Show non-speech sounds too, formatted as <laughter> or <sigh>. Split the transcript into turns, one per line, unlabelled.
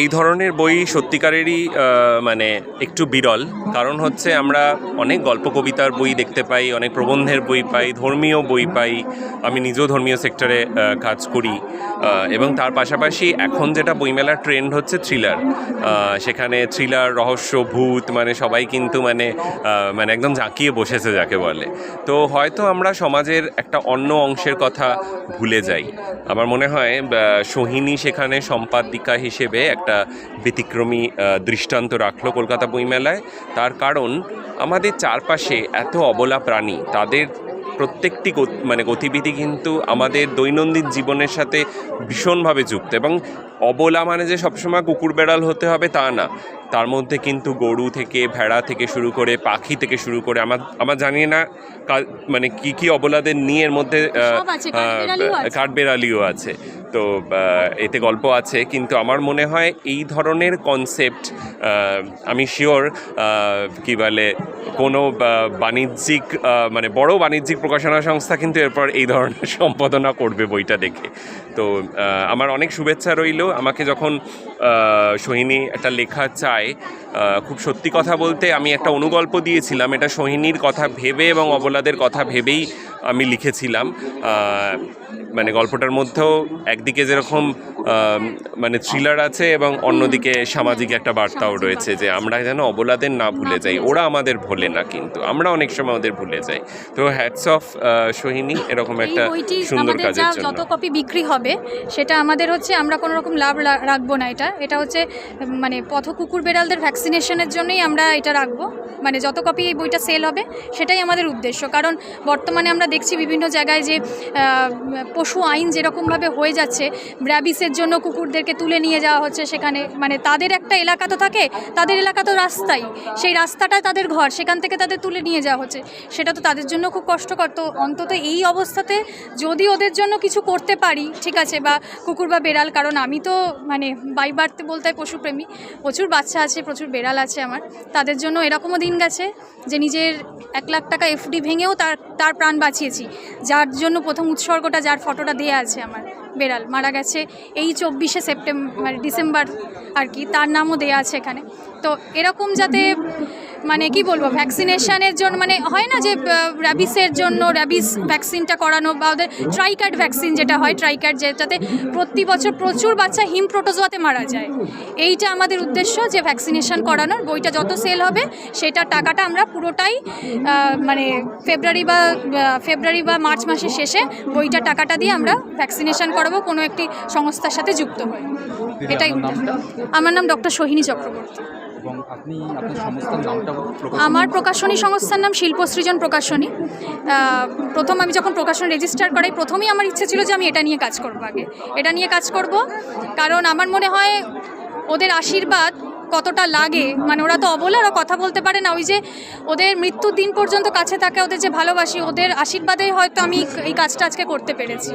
এই ধরনের বই সত্যিকারেরই মানে একটু বিরল। কারণ হচ্ছে আমরা অনেক গল্প কবিতার বই দেখতে পাই, অনেক প্রবন্ধের বই পাই, ধর্মীয় বই পাই। আমি নিজেও ধর্মীয় সেক্টরে কাজ করি। এবং তার পাশাপাশি এখন যেটা বইমেলার ট্রেন্ড হচ্ছে থ্রিলার। সেখানে থ্রিলার, রহস্য, ভূত মানে সবাই কিন্তু মানে মানে একদম ঝাঁকিয়ে বসেছে যাকে বলে। তো হয়তো আমরা সমাজের একটা অন্য অংশের কথা ভুলে যাই। আমার মনে হয় সোহিনী সেখানে সম্পাদিকা হিসেবে একটা ব্যতিক্রমী দৃষ্টান্ত রাখল কলকাতা বইমেলায়। তার কারণ আমাদের চারপাশে এত অবলা প্রাণী তাদের প্রত্যেকটি মানে গতিবিধি কিন্তু আমাদের দৈনন্দিন জীবনের সাথে ভীষণভাবে যুক্ত এবং অবলা মানে যে সবসময় কুকুর বেড়াল হতে হবে তা না। তার মধ্যে কিন্তু গরু থেকে ভেড়া থেকে শুরু করে পাখি থেকে শুরু করে আমার আমার জানি না মানে কি কি অবলাদের নিয়ে এর মধ্যে
কাঠবেড়ালিও আছে।
তো এতে গল্প আছে, কিন্তু আমার মনে হয় এই ধরনের কনসেপ্ট আমি শিওর কি বলে, কোনো বাণিজ্যিক মানে বড় বাণিজ্যিক প্রকাশনা সংস্থা কিন্তু এরপর এই ধরনের <laughs> সম্পাদনা করবে বইটা দেখে। তো আমার অনেক শুভেচ্ছা রইল। আমাকে যখন সোহিনী একটা লেখা চায় খুব সত্যি কথা বলতে আমি একটা অনুগল্প দিয়েছিলাম। এটা সোহিনীর কথা ভেবে এবং অবলাদের কথা ভেবেই আমি লিখেছিলাম মানে গল্পটার মধ্যেও একদিকে যেরকম মানে থ্রিলার আছে এবং অন্যদিকে সামাজিক একটা বার্তাও রয়েছে যে আমরা যেন অবলাদের না ভুলে যাই। ওরা আমাদের ভোলে না কিন্তু আমরা অনেক সময় ওদের ভুলে যাই। তো হ্যাটস অফ সোহিনী এরকম একটা সুন্দর কাজের জন্য।
যত কপি বিক্রি হবে সেটা আমাদের হচ্ছে আমরা কোনো রকম লাভ রাখব না এটা। এটা হচ্ছে মানে পথ কুকুর বেড়ালদের ভ্যাকসিনেশনের জন্যই আমরা এটা রাখব। মানে যত কপি এই বইটা সেল হবে সেটাই আমাদের উদ্দেশ্য। কারণ বর্তমানে আমরা দেখছি বিভিন্ন জায়গায় যে পশু আইন যেরকমভাবে হয়ে যাচ্ছে র্যাবিসের জন্য কুকুরদেরকে তুলে নিয়ে যাওয়া হচ্ছে সেখানে। মানে তাদের একটা এলাকা তো থাকে, তাদের এলাকা তো রাস্তাই। সেই রাস্তাটা তাদের ঘর, সেখান থেকে তাদের তুলে নিয়ে যাওয়া হচ্ছে। সেটা তো তাদের জন্য খুব কষ্টকর। তো অন্তত এই অবস্থাতে যদি ওদের জন্য কিছু করতে পারি, ঠিক আছে, বা কুকুর বা বেড়াল, কারণ আমি তো মানে বাই বাড়তে বলতে হয় পশুপ্রেমী, প্রচুর বাচ্চা আছে, প্রচুর বেড়াল আছে আমার। তাদের জন্য এরকমও দিন গেছে যে নিজের এক লাখ টাকা এফডি ভেঙেও তার তার প্রাণ বাঁচিয়েছি। যার জন্য প্রথম উৎসর্গটা, যার ফটোটা দেওয়া আছে আমার। বেড়াল, মারা গেছে এই চব্বিশে সেপ্টেম্বর মানে ডিসেম্বর আর কি। তার নামও দেয়া আছে এখানে। তো এরকম যাতে মানে কি বলব ভ্যাকসিনেশনের জন্য মানে হয় না যে র্যাবিসের জন্য র্যাবিস ভ্যাকসিনটা করানো বা ওদের ট্রাইকার্ড ভ্যাকসিন যেটা হয় ট্রাইকার্ড যেটাতে প্রতি বছর প্রচুর বাচ্চা হিম প্রোটোজোয়াতে মারা যায়। এইটা আমাদের উদ্দেশ্য যে ভ্যাকসিনেশন করানোর বইটা যত সেল হবে সেটা টাকাটা আমরা পুরোটাই মানে ফেব্রুয়ারি বা ফেব্রুয়ারি বা মার্চ মাসের শেষে বইটা টাকাটা দিয়ে আমরা ভ্যাকসিনেশন করাবো কোনো একটি সংস্থার সাথে যুক্ত হয়ে। এটাই আমার নাম ডক্টর সোহিনী চক্রবর্তী।
এবং আপনি, আপনার সংস্থার নামটা
আমার প্রকাশনী সংস্থার নাম শিল্পসৃজন প্রকাশনী। প্রথম আমি যখন প্রকাশন রেজিস্টার করাই, প্রথমেই আমার ইচ্ছে ছিল যে আমি এটা নিয়ে কাজ করব আগে। এটা নিয়ে কাজ করব, কারণ আমার মনে হয় ওদের আশীর্বাদ কতটা লাগে। মানে ওরা তো অবলা, ওরা কথা বলতে পারে না। ওই যে ওদের মৃত্যুর দিন পর্যন্ত কাছে থাকে, ওদের যে ভালোবাসি, ওদের আশীর্বাদে হয়তো আমি এই কাজটা আজকে করতে পেরেছি।